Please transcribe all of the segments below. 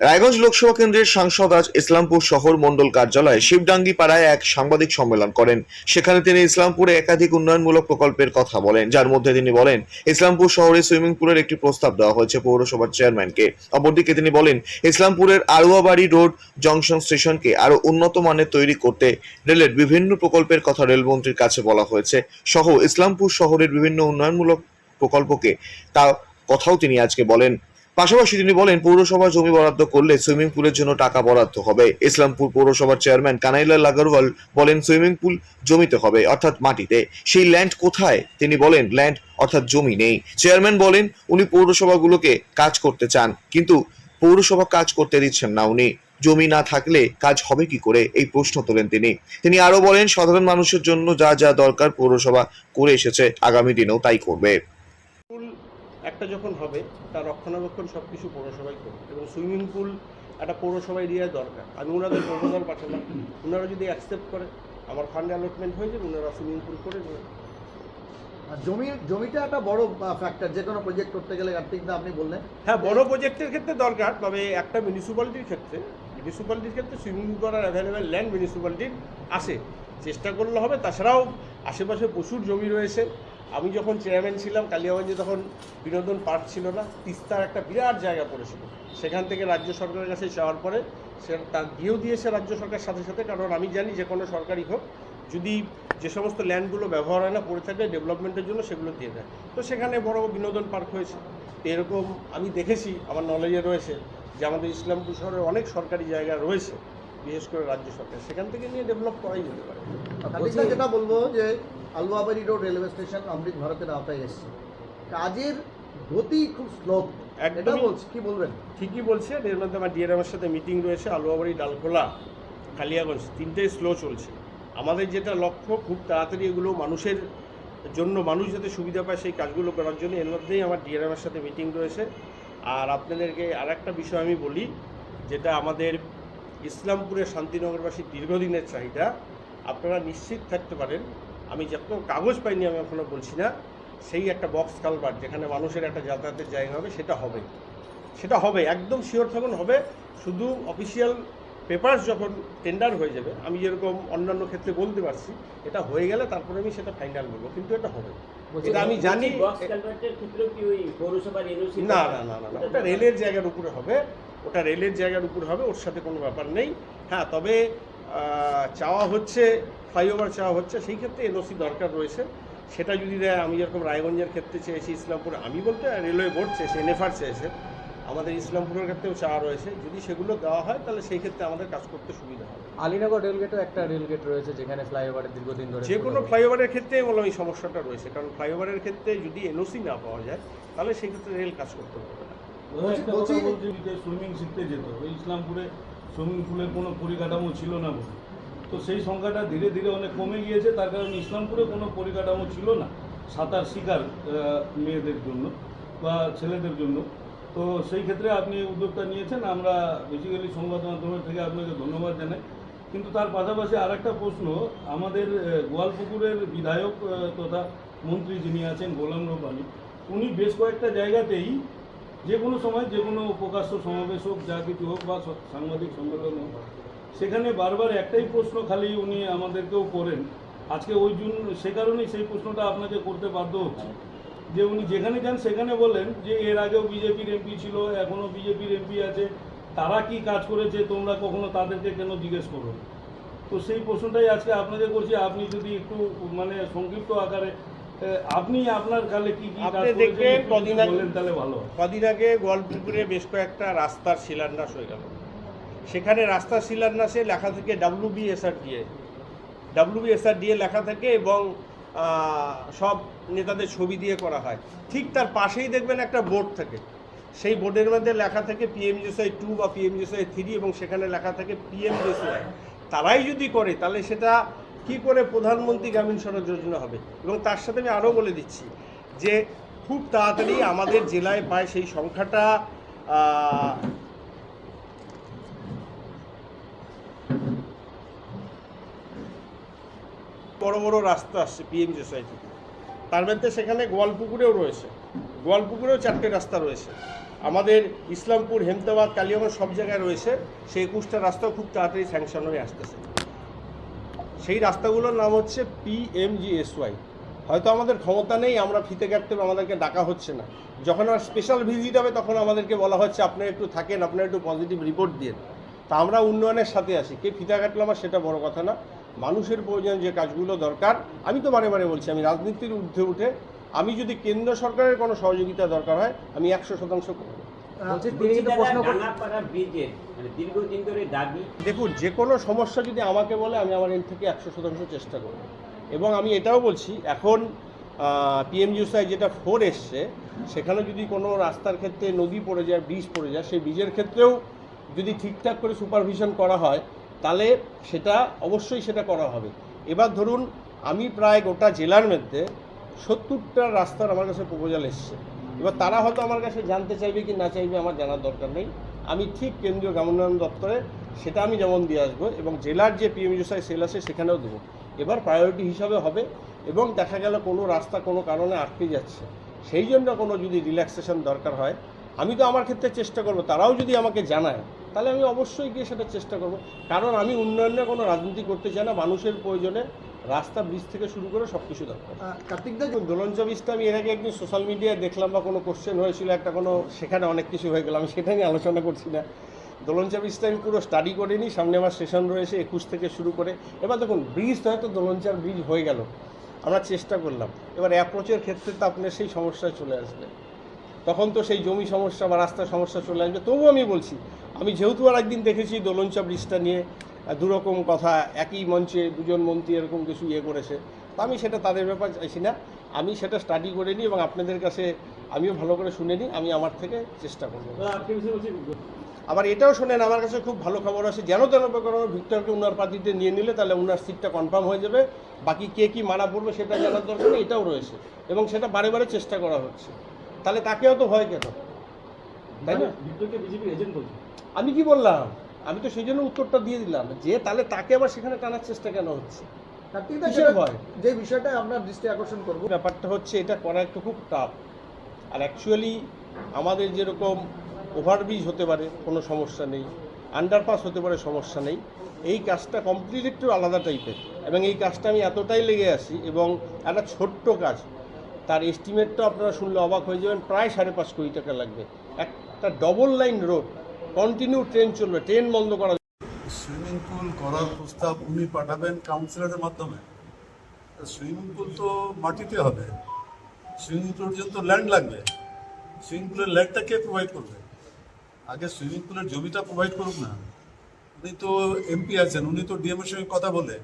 রায়গঞ্জ লোকসভা কেন্দ্রের সাংসদ আজ ইসলামপুর শহর মণ্ডল কার্যালয়ে শিবডাঙ্গি পাড়ায় এক সাংবাদিক সম্মেলন করেন। সেখানে তিনি ইসলামপুরে একাধিক উন্নয়নমূলক প্রকল্পের কথা বলেন, যার মধ্যে তিনি বলেন, ইসলামপুর শহরে সুইমিং পুলের একটি প্রস্তাব দেওয়া হয়েছে পৌরসভার চেয়ারম্যানকে। অপরদিকে তিনি বলেন, ইসলামপুরের আলুয়াবাড়ি রোড জংশন স্টেশনকে আরও উন্নত মানের তৈরি করতে রেলের বিভিন্ন প্রকল্পের কথা রেলমন্ত্রীর কাছে বলা হয়েছে। সহ ইসলামপুর শহরের বিভিন্ন উন্নয়নমূলক প্রকল্পকে তা কথাও তিনি আজকে বলেন। পাশাপাশি তিনি বলেন, পৌরসভা জমি বরাদ্দ করলে সুইমিং পুলের জন্য টাকা বরাদ্দ হবে। ইসলামপুর পৌরসভার চেয়ারম্যান কানাইলাল আগরওয়াল বলেন, সুইমিং পুল জমিতে হবে, অর্থাৎ মাটিতে। সেই ল্যান্ড কোথায়? তিনি বলেন, ল্যান্ড, অর্থাৎ জমি নেই। চেয়ারম্যান বলেন, উনি পৌরসভাগুলোকে কাজ করতে চান, কিন্তু পৌরসভা কাজ করতে দিচ্ছেন না উনি। জমি না থাকলে কাজ হবে কি করে? এই প্রশ্ন তোলেন তিনি। তিনি আরও বলেন, সাধারণ মানুষের জন্য যা যা দরকার পৌরসভা করে এসেছে, আগামী দিনেও তাই করবে। একটা যখন হবে তার রক্ষণাবেক্ষণ সব কিছু পৌরসভায় করবে। এবং সুইমিং পুল একটা পৌরসভা এরিয়ায় দরকার। আমি ওনাদের প্রপোজাল পাঠালাম। ওনারা যদি অ্যাকসেপ্ট করে আমার ফান্ড অ্যালটমেন্ট হয়ে যাবে ওনারা সুইমিং পুল করে দেবে। আর জমি জমিটা একটা বড় ফ্যাক্টর যে কোনো প্রজেক্ট করতে গেলে কার্তিক দা আপনি বললেন। হ্যাঁ বড় প্রজেক্টের ক্ষেত্রে দরকার তবে একটা মিউনিসিপ্যালিটির ক্ষেত্রে মিউনিসিপ্যালিটির ক্ষেত্রে সুইমিং পুল করার অ্যাভেলেবেল ল্যান্ড মিউনিসিপ্যালিটির আছে। চেষ্টা করলে হবে তাছাড়াও আশেপাশে প্রচুর জমি রয়েছে। আমি যখন চেয়ারম্যান ছিলাম, কালিয়াগঞ্জে তখন বিনোদন পার্ক ছিল না, তিস্তার একটা বিরাট জায়গা পড়েছিল। সেখান থেকে রাজ্য সরকারের কাছে যাওয়ার পরে সে তার দিয়েও দিয়েছে রাজ্য সরকার সাথে সাথে, কারণ আমি জানি যে কোনো সরকারি হোক, যদি যে সমস্ত ল্যান্ডগুলো ব্যবহার হয় না, পড়ে থাকে ডেভেলপমেন্টের জন্য, সেগুলো দিয়ে দেয়। তো সেখানে বড় বিনোদন পার্ক হয়েছে। এরকম আমি দেখেছি, আমার নলেজে রয়েছে যে আমাদের ইসলামপুর শহরে অনেক সরকারি জায়গা রয়েছে। বিশেষ করে রাজ্য সরকার। সেখান থেকে নিয়ে ডেভেলপ করাই যেতে পারে। কার্তিক যেটা বলব যে Aluabari road railway station Amrit ভারতের আওতায় এসছে। কাজের গতি খুব স্লো এটা একদমই- বলছি কি বলবেন? ঠিকই বলছে। এর মধ্যে আমার ডিএরএমের সাথে মিটিং রয়েছে আলুয়াবাড়ি ডালখোলা কালিয়াগঞ্জ। তিনটেই স্লো চলছে। আমাদের যেটা লক্ষ্য খুব তাড়াতাড়ি এগুলো মানুষের জন্য মানুষ যাতে সুবিধা পায় সেই কাজগুলো করার জন্য এর মধ্যেই আমার ডিএরএমের সাথে মিটিং রয়েছে। আর আপনাদেরকে আর একটা বিষয় আমি বলি যেটা আমাদের ইসলামপুরের শান্তিনগরবাসীর দীর্ঘদিনের চাহিদা আপনারা নিশ্চিত থাকতে পারেন। আমি যত কাগজ পাইনি আমি এখনও বলছি না সেই একটা বক্স কালবার যেখানে মানুষের একটা যাতায়াতের জায়গা হবে সেটা হবে। সেটা হবে একদম শিওর থাকুন হবে। শুধু অফিসিয়াল পেপারস যখন টেন্ডার হয়ে যাবে আমি যেরকম অন্যান্য ক্ষেত্রে বলতে পারছি এটা হয়ে গেলে তারপরে আমি সেটা ফাইনাল বলব কিন্তু এটা হবে। এটা আমি জানি না না না না ওটা রেলের জায়গার উপরে হবে। ওটা রেলের জায়গার উপর হবে ওর সাথে কোনো ব্যাপার নেই। হ্যাঁ তবে চাওয়া হচ্ছে ফ্লাইওভার চাওয়া হচ্ছে সেই ক্ষেত্রে এনওসি দরকার রয়েছে। সেটা যদি দেয় আমি যেরকম রায়গঞ্জের ক্ষেত্রে চেয়েছি ইসলামপুর আমি বলতে রেলওয়ে বোর্ড চেয়েছে এনএফআর চেয়েছে। আমাদের ইসলামপুরের ক্ষেত্রেও চাওয়া রয়েছে। যদি সেগুলো দেওয়া হয় তাহলে সেই ক্ষেত্রে আমাদের কাজ করতে সুবিধা হবে। আলিনগর রেলগেটও একটা রেলগেট রয়েছে যেখানে ফ্লাইওভারের দীর্ঘদিন ধরে যে কোনো ফ্লাইওভারের ক্ষেত্রে বললাম এই সমস্যাটা রয়েছে। কারণ ফ্লাইওভারের ক্ষেত্রে যদি এনওসি না পাওয়া যায় তাহলে সেই ক্ষেত্রে রেল কাজ করতে পারবে বলছি- সুইমিং শিখতে যেত। ওই ইসলামপুরে সুইমিং পুলের কোনো পরিকাঠামো ছিল না বলে। তো সেই সংখ্যাটা ধীরে ধীরে অনেক কমে গিয়েছে তার কারণ ইসলামপুরে কোনো পরিকাঠামো ছিল না সাঁতার শিকার মেয়েদের জন্য বা ছেলেদের জন্য। তো সেই ক্ষেত্রে আপনি উদ্যোগটা নিয়েছেন আমরা বেসিক্যালি সংবাদ মাধ্যমের থেকে আপনাকে ধন্যবাদ জানাই। কিন্তু তার পাশাপাশি আর একটা প্রশ্ন আমাদের গোয়ালপুকুরের বিধায়ক তথা মন্ত্রী যিনি আছেন গোলাম রব্বানি উনি বেশ কয়েকটা জায়গাতেই যে কোনো সময়, যে কোনো প্রকাশ্য সমাবেশ হোক, যা কিছু হোক বা সাংবাদিক সম্মেলন হোক, সেখানে বারবার একটাই প্রশ্ন খালি উনি আমাদেরকেও করেন। আজকে ওই জন্য, সে কারণেই সেই প্রশ্নটা আপনাকে করতে বাধ্য হচ্ছে। যে উনি যেখানে যান, সেখানে বলেন যে এর আগেও বিজেপির এমপি ছিল, এখনও বিজেপির এমপি আছে। তারা কি কাজ করেছে, তোমরা কখনো তাদেরকে কেন জিজ্ঞেস করো তো সেই প্রশ্নটাই আজকে আপনাকে করছি। আপনি যদি একটু মানে সংক্ষিপ্ত আকারে আপনি আপনার কালে কি কি আপনি দেখবেন কদিন আগে- তাহলে ভালো কদিন আগে গোয়ালপুকুরে বেশ কয়েকটা রাস্তার শিলান্যাস হয়ে গেল। সেখানে রাস্তার শিলান্যাসে লেখা থাকে ডাব্লিউ বিএসআর দিয়ে ডাব্লিউ বিএসআর দিয়ে লেখা থাকে এবং সব নেতাদের ছবি দিয়ে করা হয়। ঠিক তার পাশেই দেখবেন একটা বোর্ড থাকে। সেই বোর্ডের মধ্যে লেখা থাকে পিএমজিএসআই টু বা পিএমজিএসআই থ্রি এবং সেখানে লেখা থাকে পিএমজিএসআই তারাই যদি করে তাহলে সেটা কি করে প্রধানমন্ত্রী গ্রামীণ সড়ক যোজনা হবে? এবং তার সাথে আমি আরও বলে দিচ্ছি যে খুব তাড়াতাড়ি আমাদের জেলায় পায় সেই সংখ্যাটা বড় বড় রাস্তা আসছে পিএমজিএসআই থেকে তার মধ্যে সেখানে গোয়ালপুকুরেও রয়েছে। গোয়ালপুকুরেও চারটে রাস্তা রয়েছে। আমাদের ইসলামপুর, হেমতাবাদ, কালিয়াগঞ্জ সব জায়গায় রয়েছে। সেই একুশটা রাস্তাও খুব তাড়াতাড়ি স্যাংশন হয়ে আসতেছে। সেই রাস্তাগুলোর নাম হচ্ছে পিএমজিএসওয়াই হয়তো আমাদের ক্ষমতা নেই, আমরা ফিতে কাটতে আমাদেরকে ডাকা হচ্ছে না। যখন আমার স্পেশাল ভিজিট হবে, তখন আমাদেরকে বলা হচ্ছে, আপনারা একটু থাকেন, আপনারা একটু পজিটিভ রিপোর্ট দিয়ে তা আমরা উন্নয়নের সাথে আসি কে ফিতা কাটলো আমার সেটা বড় কথা না। মানুষের প্রয়োজন যে কাজগুলো দরকার, আমি তো বারে বারে বলছি, আমি রাজনীতির ঊর্ধ্বে উঠে, আমি যদি কেন্দ্র সরকারের কোনো সহযোগিতা দরকার হয়, আমি একশো শতাংশ করব। মানে দেখুন যে কোনো সমস্যা যদি আমাকে বলে আমি আমার এন থেকে একশো শতাংশ চেষ্টা করব। এবং আমি এটাও বলছি এখন পিএমজিউসাই যেটা ফোর এসছে সেখানে যদি কোনো রাস্তার ক্ষেত্রে নদী পড়ে যায় ব্রিজ পড়ে যায় সেই ব্রিজের ক্ষেত্রেও যদি ঠিকঠাক করে সুপারভিশন করা হয় তাহলে সেটা অবশ্যই সেটা করা হবে। এবার ধরুন আমি প্রায় গোটা জেলার মধ্যে সত্তরটা রাস্তার আমার কাছে প্রপোজাল এসছে। এবার তারা হয়তো আমার কাছে জানতে চাইবে কি না চাইবে আমার জানার দরকার নেই। আমি ঠিক কেন্দ্রীয় গ্রামোন্নয়ন দপ্তরে সেটা আমি যেমন দিয়ে আসব এবং জেলার যে পি এম পিএমইউসাই সেল আছে সেখানেও দেবো। এবার প্রায়োরিটি হিসাবে হবে এবং দেখা গেল কোনো রাস্তা কোনো কারণে আটকে যাচ্ছে। সেই জন্য কোনো যদি রিল্যাক্সেশন দরকার হয়, আমি তো আমার ক্ষেত্রে চেষ্টা করব, তারাও যদি আমাকে জানায়, তাহলে আমি অবশ্যই গিয়ে সেটা চেষ্টা করব। কারণ আমি উন্নয়নে কোনো রাজনীতি করতে চাই না, মানুষের প্রয়োজনে রাস্তা ব্রিজ থেকে শুরু করে সব কিছু দরকার কার্তিক দা দোলন চব্বিশটা আমি এর আগে একদিন সোশ্যাল মিডিয়ায় দেখলাম বা কোনো কোশ্চেন হয়েছিল একটা কোনো সেখানে অনেক কিছু হয়ে গেল আমি সেটা নিয়ে আলোচনা করছি না। দোলন চব্বিশটা আমি পুরো স্টাডি করে নিই সামনে আমার সেশন রয়েছে একুশ থেকে শুরু করে। এবার দেখুন ব্রিজ তো হয়তো দোলনচার ব্রিজ হয়ে গেল আমরা চেষ্টা করলাম। এবার অ্যাপ্রোচের ক্ষেত্রে তো আপনার সেই সমস্যায় চলে আসবে। তখন তো সেই জমি সমস্যা বা রাস্তার সমস্যা চলে আসবে। তবুও আমি বলছি আমি যেহেতু আর একদিন দেখেছি দোলনচা ব্রিজটা নিয়ে দুরকম কথা একই মঞ্চে দুজন মন্ত্রী এরকম কিছু ইয়ে করেছে তো আমি সেটা তাদের ব্যাপার চাইছি না। আমি সেটা স্টাডি করে নিই এবং আপনাদের কাছে আমিও ভালো করে শুনে নিই আমি আমার থেকে চেষ্টা করব। আবার এটাও শোনেন আমার কাছে খুব ভালো খবর আছে যেন তেন প্রকার ভিক্টরকে উনার পার্টিতে নিয়ে নিলে তাহলে উনার সিটটা কনফার্ম হয়ে যাবে। বাকি কে কি মারা পড়বে সেটা জানার দরকার নেই এটাও রয়েছে। এবং সেটা বারে বারে চেষ্টা করা হচ্ছে। তাহলে তাকেও তো ভয় কেন? তাই না? আমি কি বললাম? আমি তো সেই জন্য উত্তরটা দিয়ে দিলাম যে তাহলে তাকে আবার সেখানে টানার চেষ্টা কেন হচ্ছে? কিসের যে বিষয়টা আপনার দৃষ্টি আকর্ষণ করব। ব্যাপারটা হচ্ছে এটা করা একটু খুব টাফ আর অ্যাকচুয়ালি আমাদের যেরকম ওভারব্রিজ হতে পারে কোনো সমস্যা নেই। আন্ডারপাস হতে পারে সমস্যা নেই। এই কাজটা কমপ্লিট একটু আলাদা টাইপের এবং এই কাজটা আমি এতটাই লেগে আসি এবং একটা ছোট্ট কাজ। তার এস্টিমেটটা আপনারা শুনলে অবাক হয়ে যাবেন প্রায় সাড়ে পাঁচ কোটি টাকা লাগবে। একটা double line road continue train চলবে ট্রেন বন্ধ করা সুইমিং পুল করার প্রস্তাব উনি পাঠাবেন কাউন্সিলরের মাধ্যমে। সুইমিং পুল তো মাটিতে হবে। সুইমিং পুলের জন্য তো ল্যান্ড লাগবে। সুইমিং পুলের ল্যান্ডটা কে প্রোভাইড করবে? আগে সুইমিং পুলের জমিটা প্রোভাইড করুক না। উনি তো এমপি আছেন, উনি তো ডিএমের সঙ্গে কথা বলে।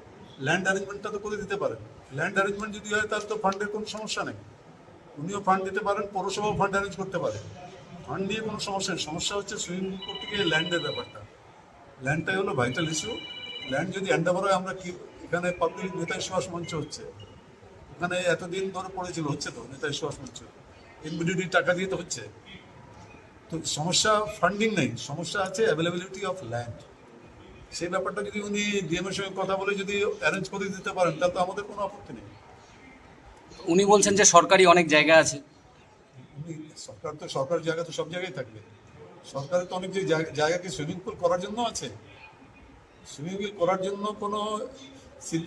ল্যান্ড অ্যারেঞ্জমেন্টটা তো করে দিতে পারেন। ল্যান্ড অ্যারেঞ্জমেন্ট যদি হয়, তাহলে তো ফান্ডের কোনো সমস্যা নেই। উনিও ফান্ড দিতে পারেন, পৌরসভাও ফান্ড অ্যারেঞ্জ করতে পারে। ফান্ড নিয়ে কোনো সমস্যা নেই। সমস্যা হচ্ছে সুইমিং পুল করতে গিয়ে ল্যান্ডের ব্যাপারটা। ল্যান্ডটাই হলো ভাইটাল ইস্যু ল্যান্ড যদি হ্যান্ড ওভার হয়, আমরা কি এখানে পাবলিক নেতাই সুভাষ মঞ্চ হচ্ছে। এখানে এতদিন ধরে পড়েছিল, হচ্ছে তো, নেতাই সুভাষ মঞ্চ। এনবিডিডি টাকা দিয়ে তো হচ্ছে। তো সমস্যা ফান্ডিং নেই। সমস্যা আছে অ্যাভেলেবিলিটি অফ ল্যান্ড সেই ব্যাপারটা যদি উনি ডিএমের সঙ্গে কথা বলে যদি অ্যারেঞ্জ করে দিতে পারেন, তাহলে তো আমাদের কোনো আপত্তি নেই। উনি বলছেন যে সরকারি অনেক জায়গা আছে। সরকার তো সরকার জায়গা তো সব জায়গায় থাকবে। সরকারের তো অনেক যে জায়গা- কি সুইমিং পুল করার জন্য আছে। সুইমিং পুল করার জন্য কোনো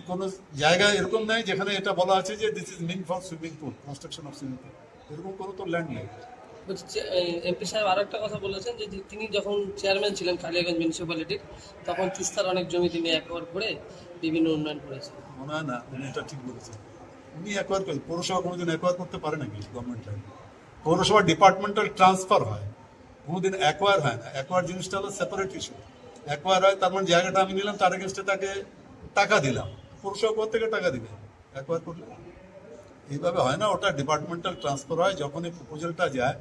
কোনো জায়গা এরকম নেই যেখানে এটা বলা আছে যে this is mean for swimming pool construction of swimming pool এরকম কোনো তো ল্যান্ড নেই। এমপি সাহেব আরও একটা কথা বলেছেন যে তিনি যখন চেয়ারম্যান ছিলেন কালিয়াগঞ্জ মিউনিসিপ্যালিটির তখন তিস্তার অনেক জমি তিনি একবার করে বিভিন্ন উন্নয়ন করেছেন। মনে হয় না উনি এটা ঠিক বলেছেন। উনি অ্যাকোয়ার করেন পৌরসভা কোনোদিন অ্যাকোয়ার করতে পারে নাকি গভর্নমেন্ট লাইন পৌরসভা ডিপার্টমেন্টাল ট্রান্সফার হয়। কোনোদিন অ্যাকোয়ার হয় না। অ্যাকোয়ার জিনিসটা হলো সেপারেট ইস্যু অ্যাকোয়ার হয়, তার মানে জায়গাটা আমি নিলাম, তার এগেনস্টে তাকে টাকা দিলাম। পৌরসভা কোথা থেকে টাকা দিবে অ্যাকোয়ার করলে। এইভাবে হয় না, ওটা ডিপার্টমেন্টাল ট্রান্সফার হয়। যখন এই প্রপোজালটা যায়,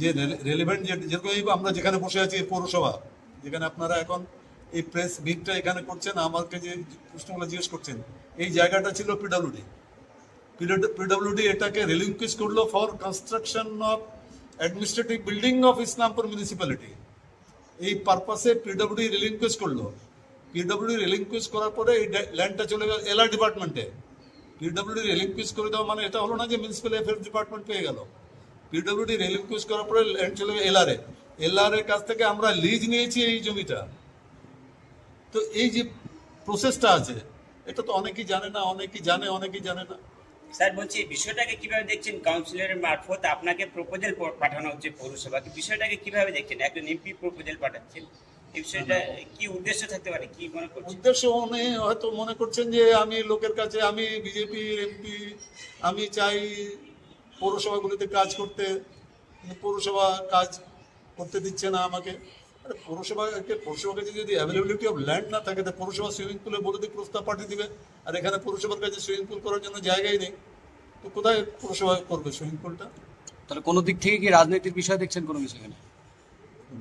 যে রেলিভেন্ট যে, যেরকম এই আমরা যেখানে বসে আছি পৌরসভা, যেখানে আপনারা এখন এই প্রেস মিটটা এখানে করছেন, আমাকে যে প্রশ্নগুলো জিজ্ঞেস করছেন, এই জায়গাটা ছিল পিডব্লিউডি পিডব্লিউডি এটাকে রিলিঙ্কুইজ করল for construction of administrative building of Islampur municipality এই পারপাসে পিডব্লিউডি রিলিঙ্কুইজ করল। পিডব্লিউডি রিলিঙ্কুইজ করার পরে এই ল্যান্ডটা চলে গেল এলআর ডিপার্টমেন্টে পিডব্লিউডি রিলিঙ্কুইজ করে দেওয়া মানে এটা হলো না যে মিউনিসিপ্যাল অ্যাফেয়ার্স ডিপার্টমেন্ট পেয়ে গেল। পিডব্লিউডি রেলিকুইজ করার পরে ল্যান্ড চলে এলআরএ এলআর এর কাছ থেকে আমরা লিজ নিয়েছি এই জমিটা। তো এই যে প্রসেসটা আছে, এটা তো অনেকেই জানে না, অনেকেই জানে অনেকেই জানে না। স্যার বলছি বিষয়টাকে কীভাবে দেখছেন কাউন্সিলরের মারফত? আপনাকে প্রপোজাল পাঠানো হচ্ছে পৌরসভাকে। বিষয়টাকে কীভাবে দেখছেন? একজন এমপি প্রপোজাল পাঠাচ্ছেন। বিষয়টা কি উদ্দেশ্য থাকতে পারে? কি মনে করছেন? উদ্দেশ্য উনি হয়তো মনে করছেন যে আমি লোকের কাছে আমি বিজেপি এমপি আমি চাই পৌরসভাগুলিতে কাজ করতে। পৌরসভা কাজ করতে দিচ্ছে না আমাকে। পৌরসভাকে পৌরসভার কাছে যদি অ্যাভেলেবিলিটি অফ ল্যান্ড না থাকে তো পৌরসভা সুইমিং পুলে বলে দিয়ে প্রস্তাব পাঠিয়ে দিবে। আর এখানে পৌরসভার কাছে সুইমিং পুল করার জন্য জায়গাই নেই। তো কোথায় পৌরসভা করবে সুইমিং পুলটা তাহলে কোনো দিক থেকে কি রাজনীতির বিষয় দেখছেন কোনো বিষয় এখানে?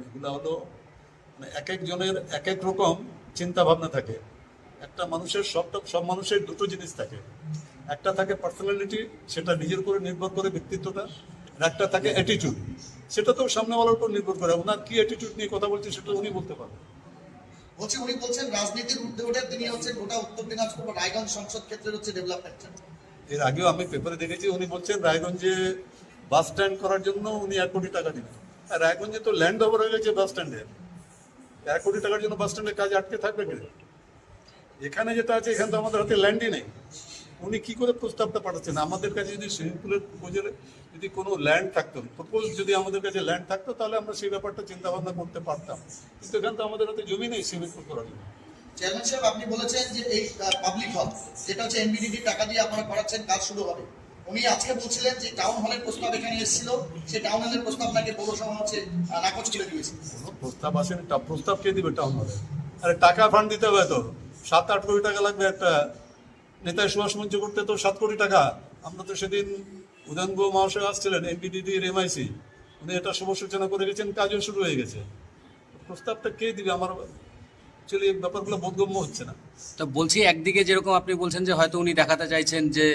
এগুলো হলো মানে এক একজনের এক এক রকম চিন্তা ভাবনা থাকে। একটা মানুষের সবটা সব মানুষের দুটো জিনিস থাকে। একটা থাকে পার্সোনালিটি সেটা নিজের উপরে নির্ভর করে ব্যক্তিত্বটা। একটা থাকে অ্যাটিটিউড সেটা তো সামনেওয়ালার উপর নির্ভর করে। ওনার কি অ্যাটিটিউড নিয়ে কথা বলছে সেটা উনি বলতে পারবেন। বলছি উনি বলছেন রাজনীতির ঊর্ধ্বে উঠে তিনি হচ্ছেন গোটা উত্তর দিনাজপুর বা রায়গঞ্জ সংসদ ক্ষেত্রের হচ্ছে ডেভেলপমেন্ট এর আগেও আমি পেপারে দেখেছি উনি বলছেন রায়গঞ্জে বাস স্ট্যান্ড করার জন্য উনি এক কোটি টাকা দিবেন। আর রায়গঞ্জে তো ল্যান্ড ওভার হয়ে গেছে বাস স্ট্যান্ডের এক কোটি টাকার জন্য বাস স্ট্যান্ডের কাজ আটকে থাকবে এখানে যেটা আছে এখানে তো আমাদের হাতে ল্যান্ডই নেই। উনি কি করে প্রস্তাবটা পাঠাচ্ছেন? আমাদের কাছে যদি সুইমিং পুলের প্রপোজালে যদি কোনো ল্যান্ড থাকতো প্রপোজ যদি আমাদের কাছে ল্যান্ড থাকতো তাহলে আমরা সেই ব্যাপারটা চিন্তা ভাবনা করতে পারতাম। কিন্তু এখানে তো আমাদের হাতে জমি নেই সুইমিং পুল করার জন্য। চেয়ারম্যান সাহেব আপনি বলেছেন যে এই পাবলিক হল যেটা হচ্ছে এনবিডিডি টাকা দিয়ে আপনারা করাচ্ছেন কাজ শুরু হবে। উনি আজকে বলছিলেন যে টাউন হলের প্রস্তাব এখানে এসেছিল সেই টাউন হলের প্রস্তাব নাকি পৌরসভা হচ্ছে নাকচ করে দিয়েছে। প্রস্তাব আসেনি প্রস্তাব কে দিবে টাউন হলে আরে টাকা ফান্ড দিতে হবে তো। সাত আট কোটি টাকা লাগবে একটা নেতায় সুভাষ মঞ্চ করতে তো সাত কোটি টাকা। আমরা তো সেদিন উদয়ন গুহ মহাশয় আসছিলেন এমপিডিডির এমআইসি উনি এটা শুভ সূচনা করে গেছেন কাজও শুরু হয়ে গেছে। প্রস্তাবটা কে দিবে? আমার অ্যাকচুয়ালি ব্যাপারগুলো বোধগম্য হচ্ছে না। তা বলছি একদিকে যেরকম আপনি বলছেন যে হয়তো উনি দেখাতে চাইছেন যে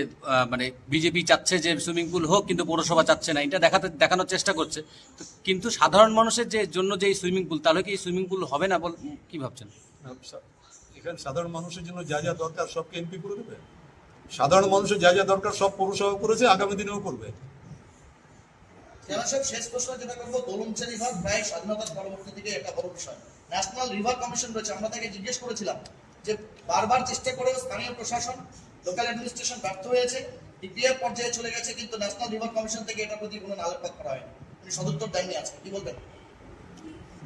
মানে বিজেপি চাচ্ছে যে সুইমিং পুল হোক কিন্তু পৌরসভা চাচ্ছে না। এটা দেখাতে দেখানোর চেষ্টা করছে। তো কিন্তু সাধারণ মানুষের যে জন্য যে সুইমিং পুল তাহলে কি সুইমিং পুল হবে না বল কি ভাবছেন? এখানে সাধারণ মানুষের জন্য যা যা দরকার সবকে এমপি করে দেবে। সাধারণ মানুষের যা যা দরকার সব পৌরসভা করেছে আগামী দিনেও করবে। শেষ প্রশ্ন যেটা করব দোলমচা রিভার প্রায় স্বাধীনতার পরবর্তী থেকে একটা বড় বিষয়। ন্যাশনাল রিভার কমিশন রয়েছে আমরা তাকে জিজ্ঞেস করেছিলাম যে বারবার চেষ্টা করেও স্থানীয় প্রশাসন লোকাল অ্যাডমিনিস্ট্রেশন ব্যর্থ হয়েছে পর্যায়ে চলে গেছে কিন্তু ন্যাশনাল রিভার কমিশন থেকে এটার প্রতি কোনো আলোকপাত করা হয়নি। উনি সদুত্তর দেননি আজকে। কি বলবেন?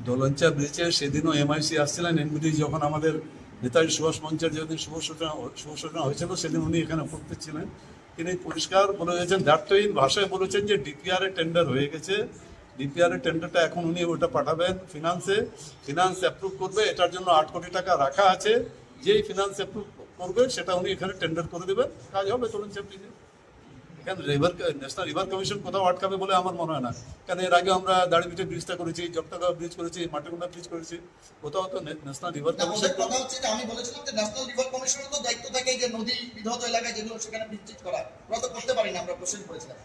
দোলঞ্চা ব্রিজে সেদিনও এমআইসি আসছিলেন এনবিডি যখন আমাদের নেতাজি সুভাষ মঞ্চের যেদিন শুভ সূচনা শুভ সূচনা হয়েছিল, সেদিন উনি এখানে উপস্থিত ছিলেন। তিনি পরিষ্কার বলে গেছেন দায়িত্বহীন ভাষায় বলেছেন যে ডিপিআর টেন্ডার হয়ে গেছে। ডিপিআর এর টেন্ডারটা এখন উনি ওটা পাঠাবেন ফিনান্সে ফিনান্স অ্যাপ্রুভ করবে, এটার জন্য আট কোটি টাকা রাখা আছে। যেই ফিনান্স অ্যাপ্রুভ করবে, সেটা উনি এখানে টেন্ডার করে দেবেন। কাজ হবে তরুণ ব্রিজে এখানে রিভার ন্যাশনাল রিভার কমিশন কোথাও আটকাবে বলে আমার মনে হয় না। কারণ এর আগে আমরা দাড়িবিটে ব্রিজটা করেছি জগটাগাঁও ব্রিজ করেছি ব্রিজ করেছি। কোথাও তো ন্যাশনাল রিভার কমিশন আমি বলেছিলাম যে ন্যাশনাল রিভার কমিশনের তো দায়িত্ব থাকে যে নদী বিধত এলাকায় যেগুলো সেখানে বিস্তৃত করা। ওরা তো করতে পারি না আমরা কোশ্চেন করেছিলাম।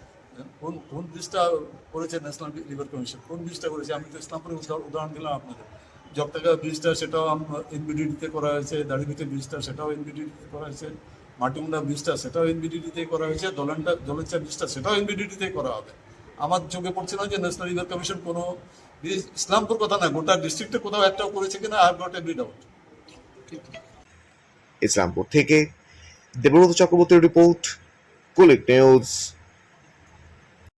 কোন কোন ব্রিজটা করেছে ন্যাশনাল রিভার কমিশন কোন ব্রিজটা করেছে? আমি তো ইসলামপুরে উদাহরণ- দিলাম আপনাদের। ব্রিজটা সেটাও এনবিডিতে করা হয়েছে দাড়িবিটে ব্রিজটা সেটাও এনবিডিতে করা হয়েছে। মাটিমুন্ডা ব্রিজটা, সেটাও এনবিডিডিতে করা হয়েছে, দোলনটা দোলঞ্চা ব্রিজটা, সেটাও এনবিডিডিতে করা হবে। আমার চোখে পড়ছে না যে ন্যাশনাল রিভার কমিশন কোনো ইসলামপুর কথা না, গোটা ডিস্ট্রিক্টে কোথাও একটাও করেছে কিনা আর নট এভরি ডাউট ইসলামপুর থেকে দেবব্রত চক্রবর্তীর রিপোর্ট কুলিক নিউজ